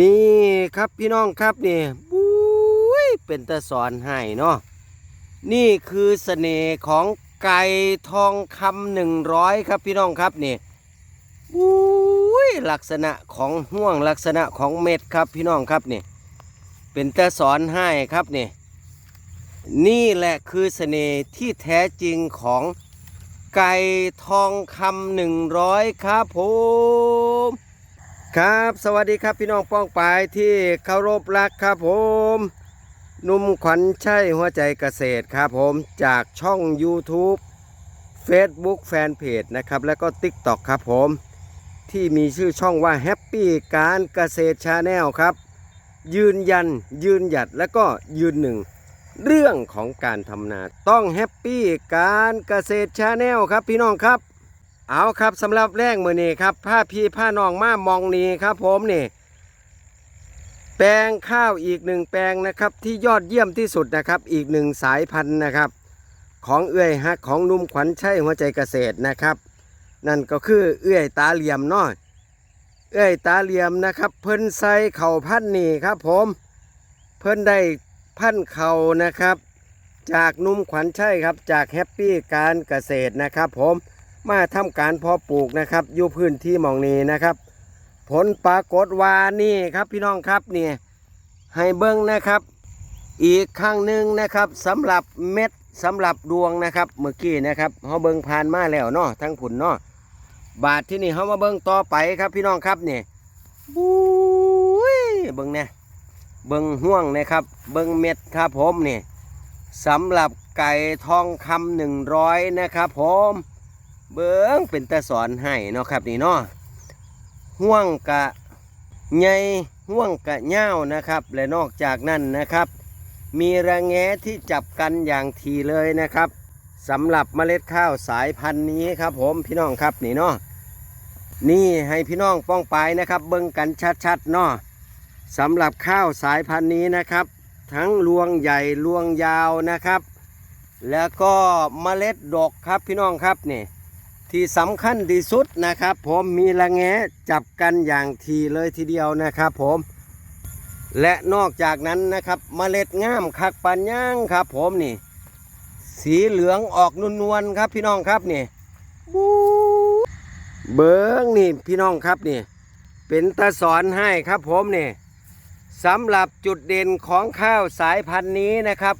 นี่ครับพี่น้องครับนี่บุ้ยเป็นตะสอนให้เนาะนี่คือเสน่ห์ของไก่ทองคำหนึ่งร้อยครับพี่น้องครับนี่บุ้ยลักษณะของห่วงลักษณะของเม็ดครับพี่น้องครับนี่เป็นตะสอนให้ครับนี่นี่แหละคือเสน่ห์ที่แท้จริงของไก่ทองคำหนึ่งร้อยครับผม ครับ สวัสดีครับพี่น้องป้องปายที่เคารพรักครับผมนุ่มขวัญชัยหัวใจเกษตรครับผมจากช่อง YouTube Facebook Fanpage นะครับแล้วก็ TikTok ครับผมที่มีชื่อช่องว่า Happy การเกษตรชาแนลครับ ยืนยัน ยืนหยัดและก็ยืนหนึ่ง เรื่องของการทำนา ต้องแฮปปี้การเกษตรชาแนลครับพี่น้องครับ เอาครับสำหรับแรกมือนี้ครับผ้าพี่ผ้านองมามองนี้ครับ ผมนี่ แปลงข้าวอีกหนึ่งแปลงนะครับ ที่ยอดเยี่ยมที่สุดนะครับ อีกหนึ่งสายพันธุ์นะครับ ของเอื้อยฮักของนุ่มขวัญชัยหัวใจเกษตรนะครับ นั่นก็คือเอื้อยตาเหลี่ยมน้อยเอื้อยตาเหลี่ยมนะครับ เพิ่นใส่เข่าพันนี่ครับ ผม เพิ่นได้พันเข่านะครับ จากนุ่มขวัญชัยครับ จากแฮปปี้การเกษตรนะครับ ผม มาทำการเพาะปลูกนะครับอยู่พื้นที่หมองนี้นะครับ ผลปรากฏว่านี่ครับพี่น้องครับนี่ให้เบิ้งนะครับ อีกครั้งหนึ่งนะครับสำหรับเม็ดสำหรับดวงนะครับเมื่อกี้นะครับเขาเบิ้งผ่านมาแล้วเนาะทั้งผุนเนาะบาทที่นี่เขามาเบิ้งต่อไปครับพี่น้องครับนี่บุ้ยเบิ้งเนี่ยเบิ้งห่วงนะครับ เบิ้งเม็ดครับผมนี่สำหรับไก่ทองคำหนึ่งร้อยนะครับผม เบิ้งเป็นตาสอนให้เนาะครับนี่เนาะห่วงกะใหญ่ห่วงกะเง่าวนะครับ และนอกจากนั้นนะครับ มีระแงที่จับกันอย่างทีเลยนะครับสำหรับเมล็ดข้าวสายพันธุ์นี้ครับ ผมพี่น้องครับนี่เนาะนี่ให้พี่น้องป้องปายนะครับ เบิ้งกันชัดๆเนาะสำหรับข้าวสายพันธุ์นี้นะครับ ทั้งรวงใหญ่รวงยาวนะครับ แล้วก็เมล็ดดกครับพี่น้องครับนี่ ที่สำคัญที่สุดนะครับ ผมมีระแงจับกันอย่างทีเลยทีเดียวนะครับ ผมและนอกจากนั้นนะครับเมล็ดง่ามคักปันย่างครับ ผมนี่ สีเหลืองออกนวลๆครับพี่น้องครับนี่บูเบิ้งนี่พี่น้องครับนี่ เป็นตาสอนให้ครับผมนี่สำหรับจุดเด่นของข้าวสายพันธุ์นี้นะครับ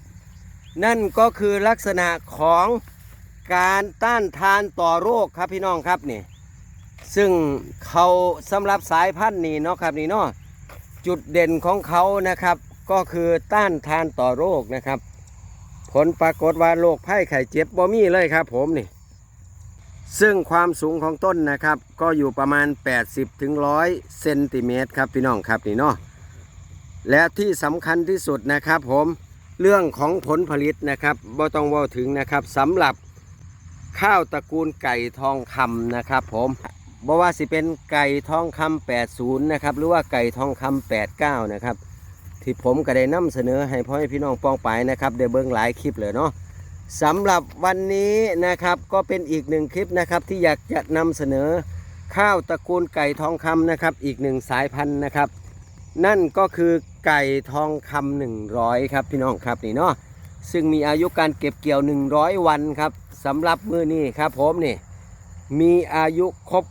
นั่นก็คือลักษณะของ การต้านทานต่อโรคครับพี่น้องครับนี่ซึ่งเขาสำหรับสายพันธุ์นี้เนาะครับนี่เนาะจุดเด่นของเขานะครับ ก็คือต้านทานต่อโรคนะครับ ผลปรากฏว่าโรคไข้ไข้เจ็บบ่มีเลยครับ ผมนี่ ซึ่งความสูงของต้นนะครับ ก็อยู่ประมาณ 80ถึง100เซนติเมตรครับพี่น้องครับนี่เนาะและที่สำคัญที่สุดนะครับ ผมเรื่องของผลผลิตนะครับบ่ต้องว่าถึงนะครับสำหรับ ข้าวตระกูลไก่ทองคำนะครับ ผมบอกว่าสิเป็นไก่ทองคำ80นะครับหรือว่าไก่ทองคำ89นะครับที่ผมก็ได้นำเสนอให้พ่อให้พี่น้องปองไปนะครับได้เบิ่งหลายคลิปเลยเนาะสำหรับวันนี้นะครับก็เป็นอีกหนึ่งคลิปนะครับที่อยากจะนำเสนอข้าวตระกูลไก่ทองคำนะครับอีกหนึ่งสายพันธุ์นะครับ นั่นก็คือไก่ทองคำ100ครับพี่น้องครับนี่เนาะซึ่งมีอายุการเก็บเกี่ยว 100 วันครับ สำหรับมือนี้ครับผมนี่ มีอายุครบ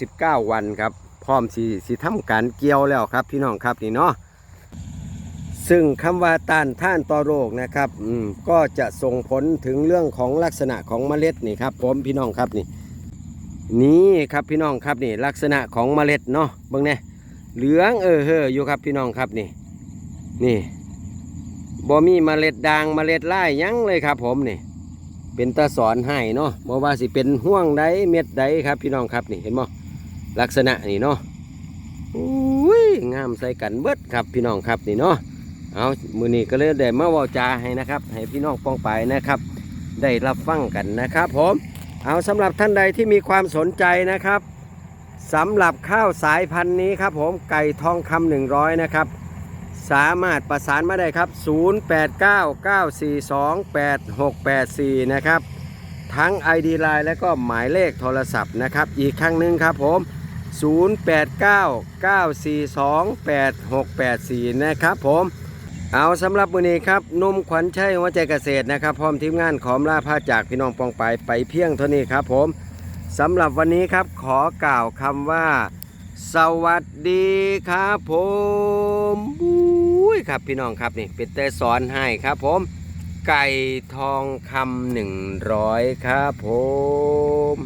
99 วันครับ พร้อมสีสีทำการเกี่ยวแล้วครับพี่น้องครับนี่เนาะซึ่งคำว่าต้านท่านต่อโรคนะครับอืมก็จะส่งผลถึงเรื่องของลักษณะของเมล็ดนี่ครับผมพี่น้องครับนี่นี่ครับพี่น้องครับนี่ลักษณะของเมล็ดเนาะเบิ่งเนี่ยเหลืองเออเฮออยู่ครับพี่น้องครับนี่ นี่บ่มีเมล็ดด่างเมล็ดไล่ยั้งเลยครับผมนี่ เป็นตาสอนให้เนาะบ่ว่าสิเป็นห่วงใดเม็ดใดครับพี่น้องครับนี่เห็นบ่ลักษณะนี่เนาะอุ้ยงามใส่กันเบิดครับพี่น้องครับนี่เนาะเอามือนี้ก็เลยได้มาเว้าจาให้นะครับ ให้พี่น้องป้องไปนะครับ ได้รับฟังกันนะครับ ผม เอาสำหรับท่านใดที่มีความสนใจนะครับสำหรับข้าวสายพันธุ์นี้ครับ ผมไก่ทองคำหนึ่งร้อยนะครับ สามารถประสานมาได้ครับ 0899428684 นะครับ ทั้ง ID Line และก็หมายเลขโทรศัพท์นะครับ อีกครั้งหนึ่งครับผม 0899428684 นะครับผม เอาสำหรับวันนี้ครับนุ่มขวัญชัยหัวใจเกษตรนะครับ พร้อมทีมงานขอมลาพาจากพี่น้องปองไปไปเพียงเท่านี้ครับผมสำหรับวันนี้ครับขอกล่าวคำว่า สวัสดีครับผมอุ้ยครับพี่น้องครับนี่เป็นแต่สอนให้ครับผม ไก่ทองคำหนึ่งร้อยครับผม